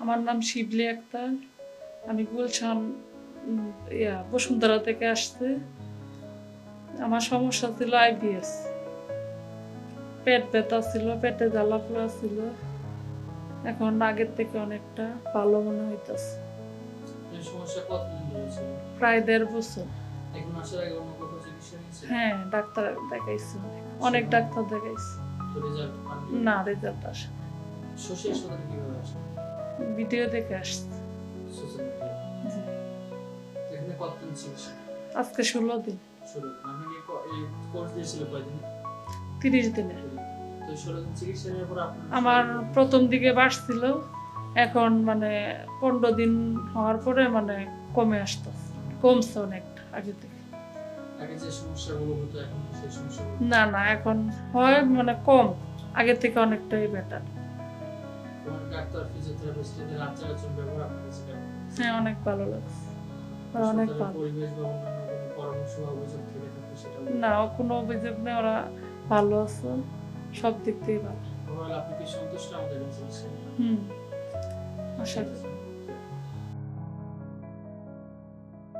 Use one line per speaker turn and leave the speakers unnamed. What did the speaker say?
আমার নাম শিবলি আক্তার। আমি গুলশান ইয়া বসুন্ধরা থেকে আসছি। আমার সমস্যা ছিল আইবিএস। পেট ব্যথা ছিল পেটে জ্বালা পোড়া ছিল। এখন আগের থেকে অনেকটা ভালো মনে হইতেছে। প্রায় দেড় বছর। হ্যাঁ ডাক্তার দেখাইছি অনেক। অনেক ডাক্তার দেখাইছি। না রেজাল্ট আসে? ভিডিও দেখে আসছে। আজকে ষোলো দিন।
কয়দিন?
তিরিশ দিনে। আমার প্রথম দিকে বাড়ছিল এখন মানে পনেরো দিন হওয়ার পরে মানে কমে আসতো। কমছে অনেকটা আগে থেকে। না না এখন হয় মানে কম। আগে থেকে অনেকটাই বেটার
ডাক্তার ফিজিওথেরাপিস্ট আচার আচরণ ব্যবহার আপনার কাছে
হ্যাঁ অনেক ভালো লাগছে। অনেক ভালো।
পরিবেশ বা অন্যান্য কোনো পরামর্শ বা অভিযোগ থেকে থাকলে সেটা
না কোনো অভিযোগ নেই ওরা ভালো আছে সব দিক থেকে ভালো।
ওভারঅল আপনি কি সন্তুষ্ট আমাদের
হুম আশা করি।